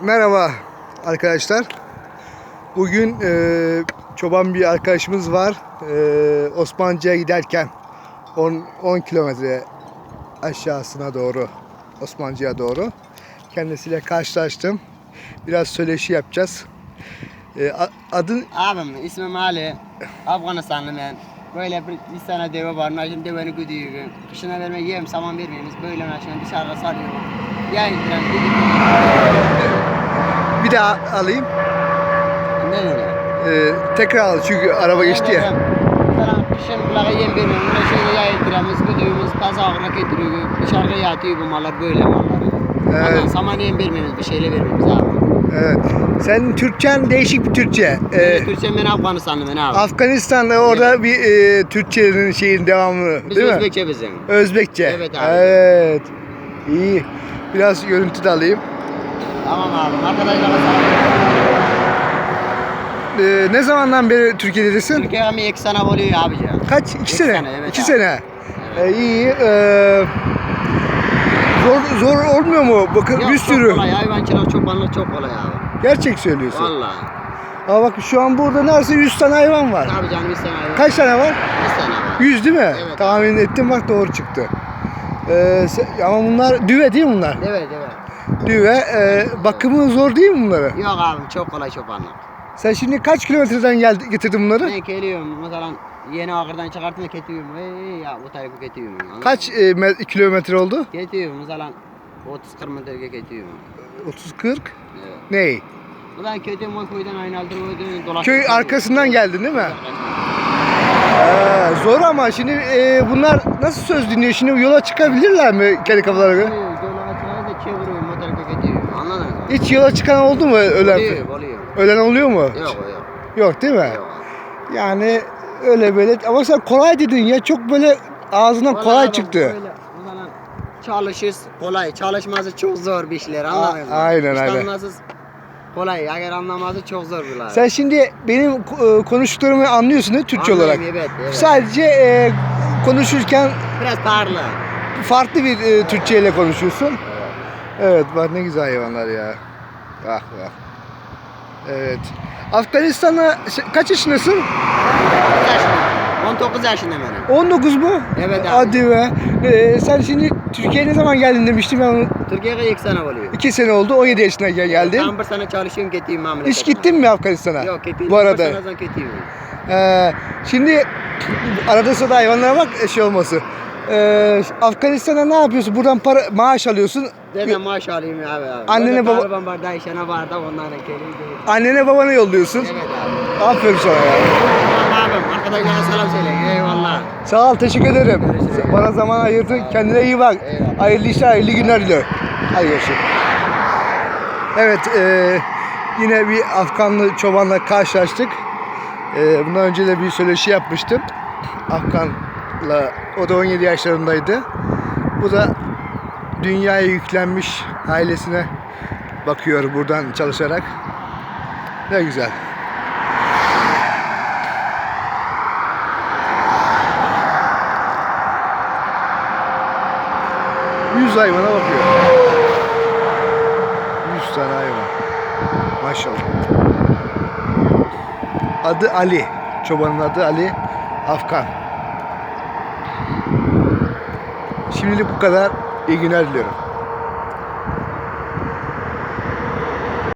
Merhaba arkadaşlar. Bugün e, çoban bir arkadaşımız var. E, Osmancı'ya giderken 10, 10 kilometre aşağısına doğru Osmancı'ya doğru kendisiyle karşılaştım. Biraz söyleşi yapacağız. E, adın Abim ismim Ali. Afganistanlı ben. Böyle bir, bir sene deve var. Şimdi deveni güdüyor. Kışına verme yem saman vermiyoruz. Böyle şimdi dışarıda sarıyor. Yayındıran bir daha alayım. Ne öyle? E, tekrar al çünkü araba geçti ya. Kışın kulağa yem vermiyoruz. Böyle şeyde yayındıramız, güdüğümüz pazarına getiriyor. Dışarıda yatıyor bu mallar böyle mallar. Evet. Saman yem vermiyoruz. Bir şeyle vermiyoruz abi. Evet. Sen Türkçen değişik bir Türkçe. Ee, Türkçe ben Afganistanlı ben abi. Afganistan'da orada bir e, Türkçenin şeyin devamı Biz değil mi? Özbekçe bizim. Özbekçe. Evet abi. Evet. İyi. Biraz görüntü de alayım. Tamam abi. Arkadaşlara. Ee, ne zamandan beri Türkiye'desin? Türkiye'ye mi iki sene oluyor abici. Kaç? İki, İki sene. sene, evet İki abi. sene. Ee, iyi. Ee, zor zor olmuyor mu? Bakın Yok, bir çok sürü. kolay. Hayvancılık, çobanlık çok kolay abi. Gerçek söylüyorsun. Vallahi. Ama bak şu an burada neredeyse 100 tane hayvan var. Abi canım bir sene hayvan. Kaç tane var? Bir sene var. 100 değil mi? Evet. Tahmin ettim bak doğru çıktı. Ee, se- ama bunlar düve değil mi bunlar? Evet evet. Düve. Ee, bakımı zor değil mi bunları? Yok abi çok kolay çobanlık. Sen şimdi kaç kilometreden geldi, getirdin bunları? Ben geliyorum mesela yeni ahırdan çıkarttım da ketiyorum. Ey ya bu tarafı. Anladın Kaç mı? e, me- kilometre oldu? Ketiyorum mesela 30-40 metre ketiyorum. 30-40. Evet. Ney? Ulan ketiyorum o köyden aynı aldır o köyden. Köy arkasından geldin değil mi? Ee, zor ama şimdi e, bunlar nasıl söz dinliyor? Şimdi yola çıkabilirler mi kendi kafalarına göre? Yola çıkarız da çeviriyorum o tarafa ketiyorum. Anladın mı? Hiç yola çıkan oldu mu ölen? Oluyor oluyor. Ölen oluyor mu? Yok yok. Yok değil mi? Yok. Yani öyle böyle ama sen kolay dedin ya çok böyle ağzından kolay abi çıktı. Böyle, çalışırız kolay. Çalışması çok zor bir şeyler anladın mı? aynen, İşte aynen. anlamazsız kolay. Eğer anlamazsa çok zor bir. Sen şimdi benim e, konuştuklarımı anlıyorsun değil mi Türkçe Anlıyorum, olarak? Evet, evet. Sadece e, konuşurken Biraz parlı. farklı bir e, Türkçe ile konuşuyorsun. Evet bak ne güzel hayvanlar ya. Ah bak. Evet. Afganistan'a kaç yaşındasın? 19 yaşında. 19 yaşında benim. 19 mu? Evet abi. Hadi be. Ee, sen şimdi Türkiye'ye ne zaman geldin demiştim ben. onu- Türkiye'ye ilk sene oluyor. 2 sene oldu. 17 yaşına gel- geldin. Tam bir sene çalışıyorum gittiğim memleketime. Hiç gittin mi Afganistan'a? Yok gittiğim. Bu arada. Bir sene sonra gittiğim. Ee, şimdi arada sırada hayvanlara bak şey olması. Ee, Afganistan'a ne yapıyorsun? Buradan para maaş alıyorsun. Nereden maaş alayım ya abi? abi. Annene baba- Taliban var, Dayşan'a var da onlara geleyim. Annene babana yolluyorsun. Evet abi. Aferin sana ya. Tamam abim. Arkadaşlara selam söyle. Eyvallah. Sağ ol, teşekkür ederim. Görüşürüz. Bana zaman ayırdın. Kendine iyi bak. Eyvallah. Hayırlı işler, hayırlı günler diliyorum. Hadi görüşürüz. Evet, e, yine bir Afganlı çobanla karşılaştık. E, bundan önce de bir söyleşi yapmıştım. Afganla, o da 17 yaşlarındaydı. Bu da dünyaya yüklenmiş ailesine bakıyor buradan çalışarak. Ne güzel. Yüz hayvana bakıyor. Yüz tane hayvan. Maşallah. Adı Ali. Çobanın adı Ali. Afgan. Şimdilik bu kadar. İyi günler diliyorum.